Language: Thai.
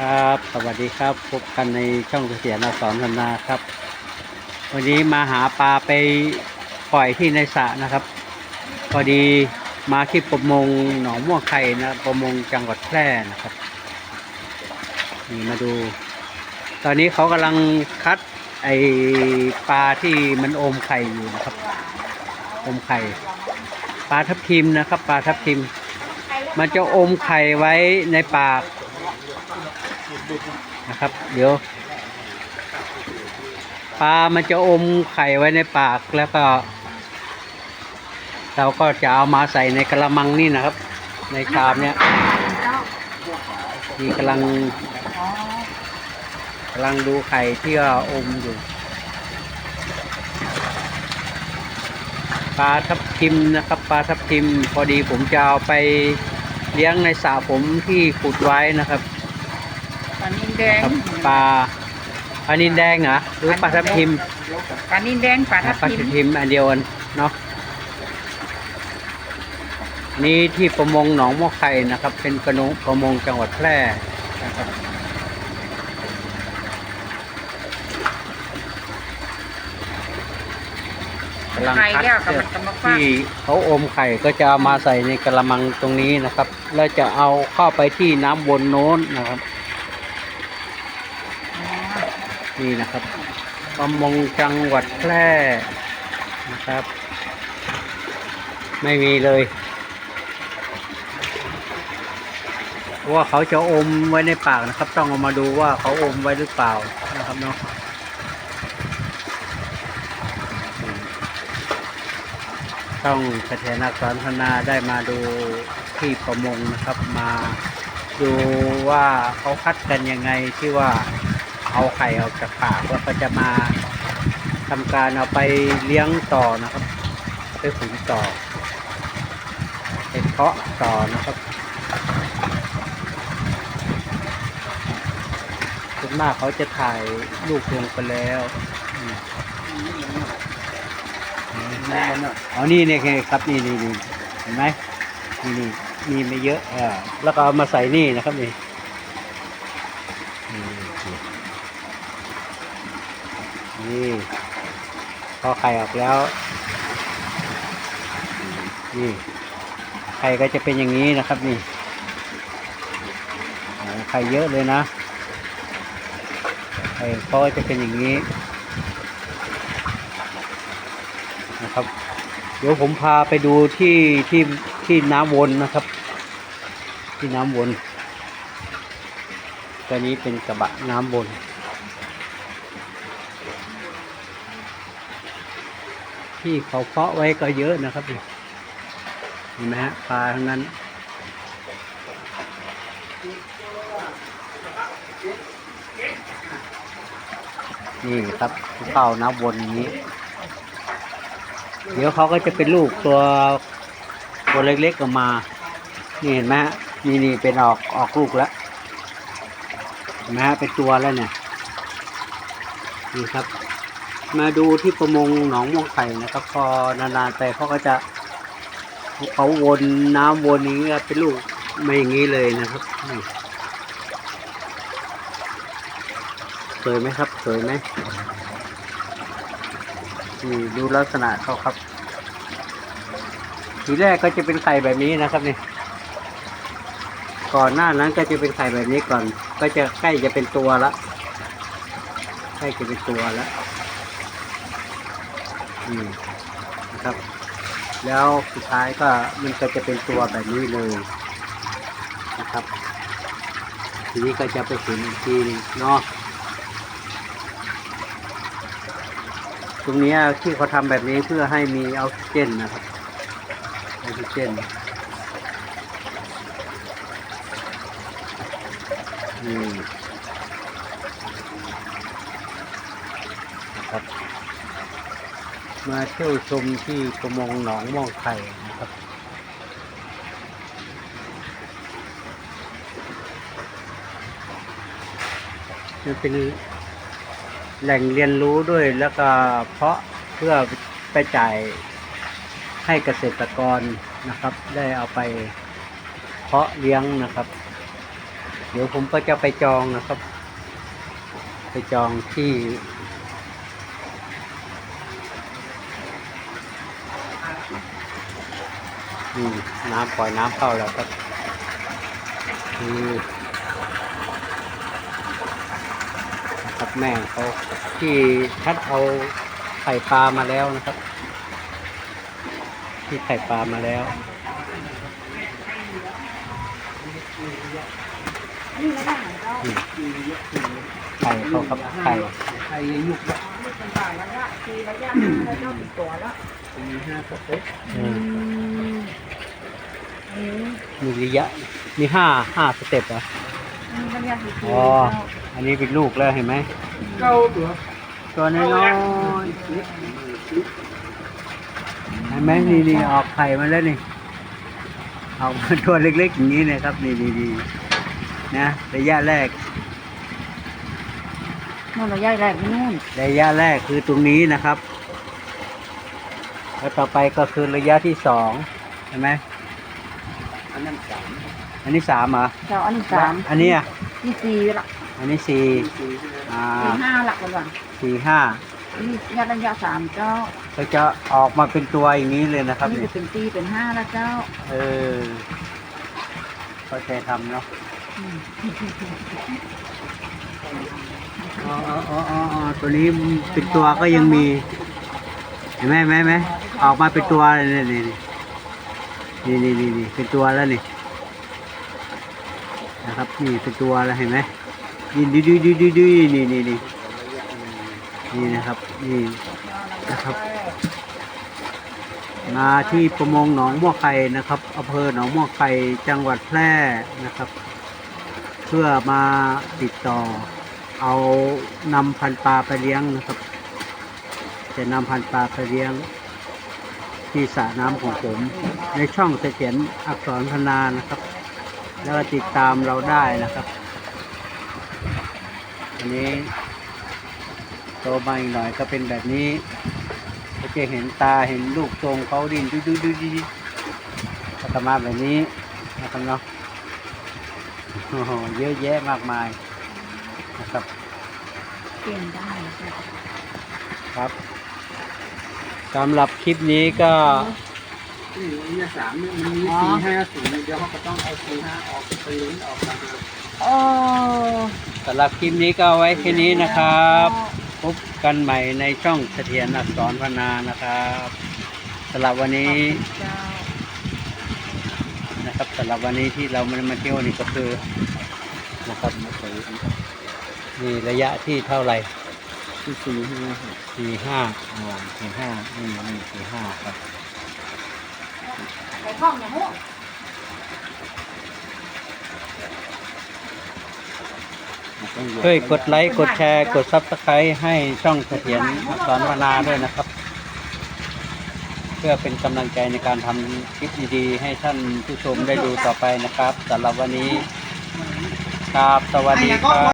ครับ สวัสดีครับ พบกันในช่องเกษียณอักษรธนาครับ วันนี้มาหาปลาไปปล่อยที่ในสระนะครับ พอดีมาที่ประมงหนองม่วงไข่นะประมงจังหวัดแพร่นะครับ นี่มาดู ตอนนี้เขากำลังคัดไอปลาที่มันอมไข่อยู่นะครับ อมไข่ปลาทับทิมนะครับ ปลาทับทิม มันจะอมไข่ไว้ในปาก นะครับ เดี๋ยวปลามันจะอมไข่ไว้ในปากแล้วก็ เราก็จะเอามาใส่ในกระมังนี่นะครับ ในชามเนี้ยนี่กำลังกำลังดูไข่ที่อมอยู่ปลาทับทิมนะครับปลาทับทิมพอดีผมจะเอาไปเลี้ยงในสระผมที่ขุดไว้นะครับ แดงครับปลาปลานินแดงเหรอหรือปลาทับทิมปลานินแดงปลาทับปลาทิมทับทิมอันเดียวกันเนาะนี่ที่ประมงหนองมอไข่นะครับ เป็นกระนงประมงจังหวัดแพร่นะครับกำลังไข่คัดแล้วกับมันกำมาฟักที่เขาอมไข่ก็จะเอามาใส่ในกระมังตรงนี้นะครับ แล้วจะเอาเข้าไปที่น้ำวนโน้นนะครับ นี่นะครับประมงจังหวัดแพร่นะครับ ไม่มีเลยว่าเขาจะอมไว้ในปากนะครับ ต้องเอามาดูว่าเขาอมไว้หรือเปล่านะครับเนาะต้องเสถียรอักษรธนาได้มาดูที่ประมงนะครับ มาดูว่าเขาคัดกันยังไงที่ว่า เอาไข่ออกจากปากแล้วก็จะมาทำการเอาไปเลี้ยงต่อนะครับ ไปขุนต่อไปเพาะต่อนะครับส่วนมากเขาจะถ่ายลูกลงไปแล้วอืมอ๋อนี่เนี่ยครับนี่นี่นี่เห็นไหมนี่นี่มีไม่เยอะเออแล้วก็เอามาใส่นี่นะครับนี่ นี่พอไข่ออกแล้ว นี่ไข่ก็จะเป็นอย่างนี้นะครับนี่ไข่เยอะเลยนะไข่ก็จะเป็นอย่างนี้นะครับ เดี๋ยวผมพาไปดูที่ที่ที่น้ำวนนะครับ ที่น้ำวนตัวนี้เป็นกระบะน้ำวน ที่เขาเพาะไว้ก็เยอะนะครับเห็นไหมฮะปลาทั้งนั้น นี่ครับเข้าน้ำวนอย่างนี้ เดี๋ยวเขาก็จะเป็นลูกตัวตัวเล็กๆออกมา นี่เห็นไหมฮะนี่นี่เป็นออกออกลูกแล้วเห็นไหมฮะเป็นตัวแล้วเนี่ยนี่ครับ มาดูที่ประมงหนองม่วงไข่นะครับ พอนานๆไปเขาก็จะเขาวนน้ำวนอย่างนี้ยเป็นลูกไม่อย่างนี้เลยนะครับนี่สวยไหมครับ สวยไหมนี่ดูลักษณะเขาครับ ทีแรกก็จะเป็นไข่แบบนี้นะครับนี่ก่อนหน้านั้นก็จะเป็นไข่แบบนี้ก่อน ก็จะใกล้จะเป็นตัวละใกล้จะเป็นตัวแล้ว อืมนะครับ แล้วสุดท้ายก็มันก็จะเป็นตัวแบบนี้เลยนะครับ ทีนี้ก็จะไปขุนอีกทีหนึงเนาะตรงนี้ที่เขาทำแบบนี้เพื่อให้มีออกซิเจนนะครับออกซิเจนอืมนะครับ มาเที่ยวชมที่ประมงหนองม่วงไข่นะครับ มันเป็นแหล่งเรียนรู้ด้วยแล้วก็เพาะเพื่อไปจ่ายให้เกษตรกรนะครับ ได้เอาไปเพาะเลี้ยงนะครับ เดี๋ยวผมก็จะไปจองนะครับ ไปจองที่ นี่น้ำปล่อยน้ำเข้าแล้วครับนี่นะครับแม่เขาที่ทัดเอาไข่ปลามาแล้วนะครับ ที่ไข่ปลามาแล้วไข่เขาครับไข่ไข่ยุกละเป็นบาทแล้วละทีระยะแล้วเจ้าติดตัวแล้วมีห้าสเต็ปเออ อืมมีระยะ มีห้าห้าสเต็ปเหรออืมระยะติดตัวอ๋อ อันนี้เป็นลูกแล้วเห็นไหม เก้าตัวตัวน้อยๆเห็นไหมนี่นี่ออกไข่มาแล้วนี่ออกมาตัวเล็กๆอย่างนี้นะครับ นี่นี่นี่นะระยะแรกนู่นระยะแรกนู่นระยะแรกคือตรงนี้นะครับ แล้วต่อไปก็คือระยะที่สองเห็นไหมอั นนั้นสามอันนี้สามเหรอเจ้าอันนี้สามอันนี้อะนี่สี่ละอันนี้สี่สี่ใช่ไหมอ่าสี่ห้าหลักก่อนก่อนสี่ห้านี่ระยะระยะสามเจ้าก็จะออกมาเป็นตัวอย่างนี้เลยนะครับนี่นี่จะเป็นตีเป็นห้าแล้วเจ้า เออเข้าใจทำเนาะอืมอ๋ออ๋ออ๋ออ๋ออ๋อตัวนี้เป็นตัวก็ยังมี เห็นไหมเห็นไหมเห็นไหมออกมาเป็นตัวเลยนี่ นี่นี่นี่นี่เป็นตัวแล้วนี่นะครับนี่เป็นตัวแล้วเห็นไหมนี่ดูดูดูดูดูนี่นี่นี่นี่นะครับนี่นะครับมาที่ประมงหนองม่วไข่นะครับอำเภอหนองม่วไข่จังหวัดแพร่นะครับ เพื่อมาติดต่อ เอานำพันปลาไปเลี้ยงนะครับ จะนำพันปลาไปเลี้ยง ที่สระน้ำของผม ในช่องเสถียรอักษรพนานะครับ แล้วก็ติดตามเราได้นะครับอันนี้โตมาอีกหน่อยก็เป็นแบบนี้ก็จะเห็นตาเห็นลูกทรงเขาดินดูดูดูดูดูก็จะมาแบบนี้นะครับเนาะโอ้โหเยอะแยะมากมายนะครับเปลี่ยนได้เจ้าครับ สำหรับคลิปนี้ก็นี่มีสามเนี่ยมันมีสี่ห้าศูนย์เดี๋ยวเขาก็ต้องเอาสี่ห้าออกไปลุ้นออกมาโอ้สำหรับคลิปนี้ก็เอาไว้แค่นี้นะครับ พบกันใหม่ในช่องเสถียรอักษรพนานะครับสำหรับวันนี้เจ้านะครับสำหรับวันนี้ที่เรามามาเที่ยวนี่ก็คือนะครับนี่ระยะที่เท่าไหร่ ที่สี่ห้าสี่ห้าอ่าสี่ห้านี่นี่สี่ห้าครับไปห้องอย่างนู้นช่วยกดไลค์ กดแชร์ กดซับสไครต์ให้ช่องเสถียรสอักษรพนาด้วยนะครับ เพื่อเป็นกำลังใจในการทำคลิปดีๆ ให้ท่านผู้ชมได้ดูต่อไปนะครับสำหรับวันนี้ ครับ สวัสดีครับ